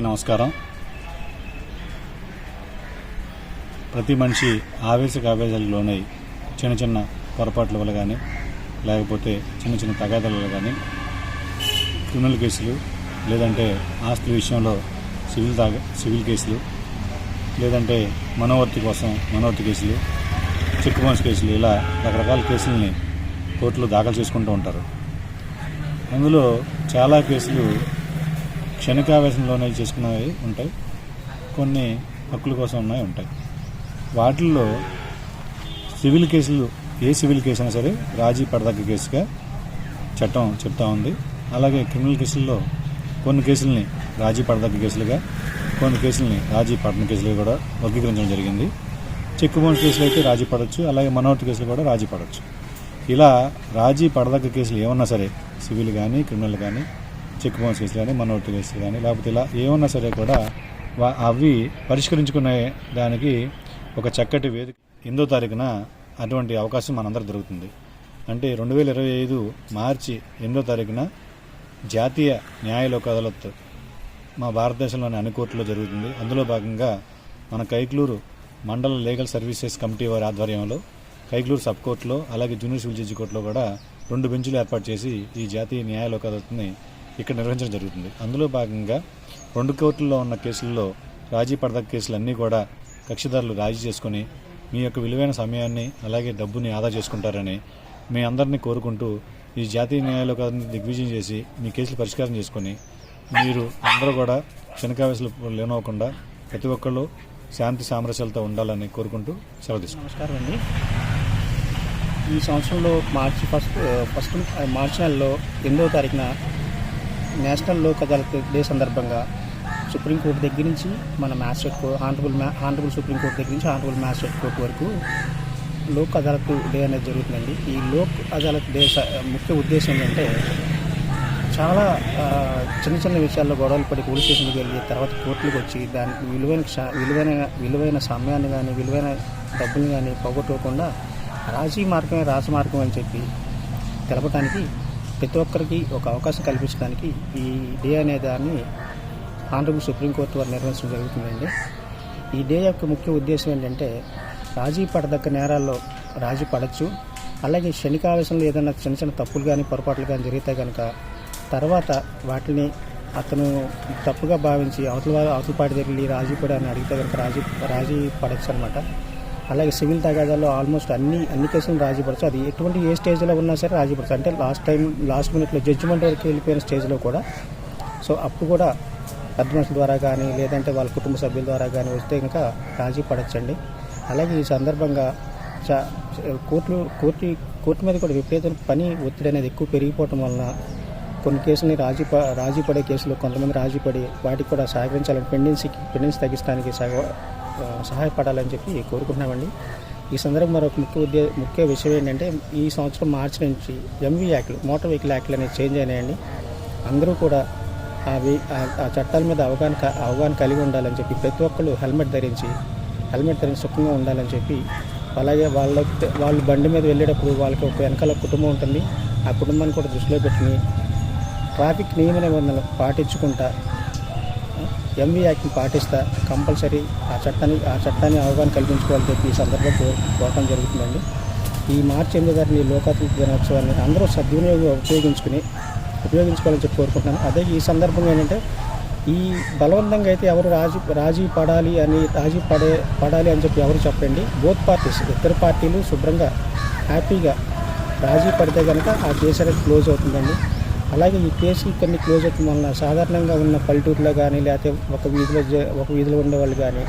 నమస్కారం. ప్రతి మనిషి ఆవేశక ఆవేశాలకు లోనై చిన్న చిన్న పొరపాట్ల వల్ల కానీ లేకపోతే చిన్న చిన్న తగాదాల వల్ల కానీ క్రిమినల్ కేసులు లేదంటే ఆస్తుల విషయంలో సివిల్ తాగ సివిల్ కేసులు లేదంటే మనోవర్తి కోసం మనోవర్తి కేసులు చెక్ బౌన్స్ కేసులు ఇలా రకరకాల కేసుల్ని కోర్టులో దాఖలు చేసుకుంటూ ఉంటారు. అందులో చాలా కేసులు క్షణికావేశంలోనే చేసుకున్నవి ఉంటాయి. కొన్ని హక్కుల కోసం ఉన్నాయి ఉంటాయి. వాటిల్లో సివిల్ కేసులు ఏ సివిల్ కేసు అయినా సరే రాజీ పడదగ్గ కేసుగా చట్టం చెప్తా ఉంది. అలాగే క్రిమినల్ కేసుల్లో కొన్ని కేసుల్ని రాజీ పడదగ్గ కేసులుగా కొన్ని కేసుల్ని రాజీ పడని కేసులుగా కూడా వర్గీకరించడం జరిగింది. చెక్ బౌన్స్ కేసులు అయితే రాజీ పడవచ్చు అలాగే మనోవర్తి కేసులు కూడా రాజీ పడవచ్చు ఇలా రాజీ పడదగ్గ కేసులు ఏమన్నా సరే సివిల్ కానీ క్రిమినల్ కానీ చెక్ బౌన్స్ కేసులు కానీ మనోవర్తి కేసులు కానీ లేకపోతే ఇలా ఏమన్నా సరే కూడా వా- అవి పరిష్కరించుకునే దానికి ఒక చక్కటి వేదిక. ఎనిమిదో తారీఖున అటువంటి అవకాశం మనందరూ దొరుకుతుంది. అంటే రెండు వేల ఇరవై ఐదు మార్చి ఎనిమిదో తారీఖున జాతీయ న్యాయలోక అదాలత్ మా భారతదేశంలోని అన్ని కోర్టులో జరుగుతుంది. అందులో భాగంగా మన కైక్లూరు మండల లీగల్ సర్వీసెస్ కమిటీ వారి ఆధ్వర్యంలో కైక్లూరు సబ్ కోర్టులో అలాగే జూనియర్ సివిల్ జడ్జి కోర్టులో కూడా రెండు బెంచులు ఏర్పాటు చేసి ఈ జాతీయ న్యాయలోక అదాలత్ని ఇక్కడ నిర్వహించడం జరుగుతుంది. అందులో భాగంగా రెండు కోర్టుల్లో ఉన్న కేసుల్లో రాజీ పడదగ్గ కేసులన్నీ కూడా కక్షిదారులు రాజీ చేసుకొని మీ యొక్క విలువైన సమయాన్ని అలాగే డబ్బుని ఆదా చేసుకుంటారని మీ అందరినీ కోరుకుంటూ ఈ జాతీయ న్యాయాలయాన్ని దిగ్విజయం చేసి మీ కేసులు పరిష్కారం చేసుకొని మీరు అందరూ కూడా క్షణికావేశలు లేనవ్వకుండా ప్రతి ఒక్కళ్ళు శాంతి సామరస్యాలతో ఉండాలని కోరుకుంటూ సెలవు తీసుకుంటాం నమస్కారం అండి. ఈ సంవత్సరంలో మార్చి ఫస్ట్ ఫస్ట్ మార్చి నెలలో ఎనిమిదవ తారీఖున నేషనల్ లోక్ అదాలత్ డే సందర్భంగా సుప్రీంకోర్టు దగ్గర నుంచి మన మ్యాజిస్ట్రేట్ కోర్టు ఆనరబుల్ మ్యా హానరబుల్ సుప్రీంకోర్టు దగ్గర నుంచి ఆనరబుల్ మ్యాజిస్ట్రేట్ కోర్టు వరకు లోక్ అదాలత్ డే అనేది జరుగుతుందండి. ఈ లోక్ అదాలత్ డే ముఖ్య ఉద్దేశం ఏంటంటే చాలా చిన్న చిన్న విషయాల్లో గొడవలు పడి పోలీస్ స్టేషన్కి వెళ్ళి తర్వాత కోర్టులకు వచ్చి దానికి విలువైన విలువైన విలువైన సమయాన్ని కానీ విలువైన డబ్బులు కానీ పోగొట్టుకోకుండా రాజీ మార్గమే రాజమార్గం అని చెప్పి తెలపడానికి ప్రతి ఒక్కరికి ఒక అవకాశం కల్పించడానికి ఈ డే అనే దాన్ని ఆంధ్రప్రదేశ్ సుప్రీంకోర్టు వారు నిర్వహించడం జరుగుతుందండి. ఈ డే యొక్క ముఖ్య ఉద్దేశం ఏంటంటే రాజీ పడదగ్గ నేరాల్లో రాజీ పడచ్చు. అలాగే క్షణికావేశంలో ఏదైనా చిన్న చిన్న తప్పులు కానీ పొరపాట్లు కానీ జరిగితే కనుక తర్వాత వాటిని అతను తప్పుగా భావించి అవతల వారు అవతల పాటి దగ్గర వెళ్ళి రాజీ కూడా అని అడిగితే కనుక రాజీ రాజీ పడచ్చు అనమాట అలాగే సివిల్ తగాదాల్లో ఆల్మోస్ట్ అన్ని అన్ని కేసులు రాజీ పడచ్చు అది ఎటువంటి ఏ స్టేజ్లో ఉన్నా సరే రాజీ అంటే లాస్ట్ టైం లాస్ట్ మినిట్లో జడ్జిమెంట్ వరకు వెళ్ళిపోయిన స్టేజ్లో కూడా. సో అప్పుడు కూడా అడ్వాన్స్ ద్వారా కానీ లేదంటే వాళ్ళ కుటుంబ సభ్యుల ద్వారా కానీ వస్తే ఇంకా రాజీ పడచ్చండి అలాగే ఈ సందర్భంగా చా కోర్టులు కోర్టు కోర్టు మీద కూడా విపరీత పని ఒత్తిడి అనేది ఎక్కువ పెరిగిపోవటం వలన కొన్ని కేసులని రాజీ రాజీ పడే కేసులు కొంతమంది రాజీ పడి వాటికి కూడా సహకరించాలని పెండెన్సీకి పెండెన్సీ తగ్గించడానికి సహ సహాయపడాలని చెప్పి కోరుకుంటున్నామండి. ఈ సందర్భం మరొక ముఖ్య ఉద్దే ముఖ్య విషయం ఏంటంటే ఈ సంవత్సరం మార్చి నుంచి ఎంవీ యాక్ట్లు మోటార్ వెహికల్ యాక్ట్లు అనేది చేంజ్ అయినాయండి. అందరూ కూడా అవి ఆ- చట్టాల మీద అవగాహన అవగాహన కలిగి ఉండాలని చెప్పి ప్రతి ఒక్కళ్ళు హెల్మెట్ ధరించి హెల్మెట్ ధరించి సుఖంగా ఉండాలని చెప్పి అలాగే వాళ్ళ వాళ్ళు బండి మీద వెళ్ళేటప్పుడు వాళ్ళకి ఒక వెనకాల కుటుంబం ఉంటుంది. ఆ కుటుంబాన్ని కూడా దృష్టిలో పెట్టుకుని ట్రాఫిక్ నియమ నిబంధనలు పాటించుకుంటా ఎంవీ యాక్ట్ని పాటిస్తా కంపల్సరీ ఆ చట్టాన్ని ఆ చట్టాన్ని అవగాహన కల్పించుకోవాలని చెప్పి ఈ సందర్భంగా కోరటం జరుగుతుందండి. ఈ మార్చి ఎనిమిది తారీఖు లోకాతీత దినోత్సవాన్ని అందరూ సద్వినియోగం ఉపయోగించుకుని ఉపయోగించుకోవాలని చెప్పి కోరుకుంటున్నాను. అదే ఈ సందర్భంగా ఏంటంటే ఈ బలవంతంగా అయితే ఎవరు రాజీ రాజీ పడాలి అని రాజీ పడే పడాలి అని చెప్పి ఎవరు చెప్పండి. బోత్ పార్టీస్ ఇద్దరు పార్టీలు శుభ్రంగా హ్యాపీగా రాజీ పడితే కనుక ఆ కేసు అనేది క్లోజ్ అవుతుందండి. అలాగే ఈ కేసు కొన్ని క్లోజ్ అవుతుంది వలన సాధారణంగా ఉన్న పల్లెటూరులో కానీ లేకపోతే ఒక వీధిలో ఒక వీధిలో ఉండేవాళ్ళు కానీ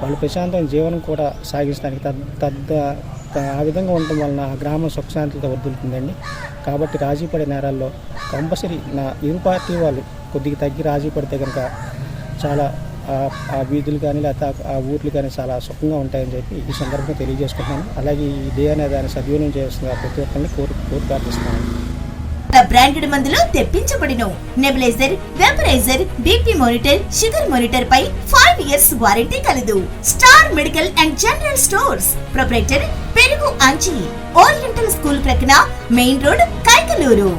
వాళ్ళు ప్రశాంతమైన జీవనం కూడా సాగించడానికి తద్ తద్ద ఆ విధంగా ఉండటం వలన ఆ గ్రామం సుఖశాంతితో వర్దులుతుందండి కాబట్టి రాజీ పడే నేరాల్లో కంపల్సరీ నా ఇరు పార్టీ వాళ్ళు కొద్దిగా తగ్గి రాజీ పడితే కనుక చాలా ఆ- వీధులు కానీ లేకపోతే ఆ- ఊర్లు కానీ చాలా సుఖంగా ఉంటాయని చెప్పి ఈ సందర్భంగా తెలియజేసుకుంటున్నాను. అలాగే ఈ డే అనే దాన్ని సద్వినియోగం చేస్తున్న ప్రతి ఒక్కరిని కోరు కోరు ప్రార్థిస్తున్నాను. బ్రాండెడ్ మందులు తెప్పించబడిను. Nebulizer vaporizer BP monitor sugar monitor పై ఫైవ్ ఇయర్స్ వారంటీ కలదు. Star medical and general stores. Proprietor పెరుగు అంచి ఓరియంటల్ స్కూల్ ప్రక్కన మెయిన్ రోడ్ కైకలూరు.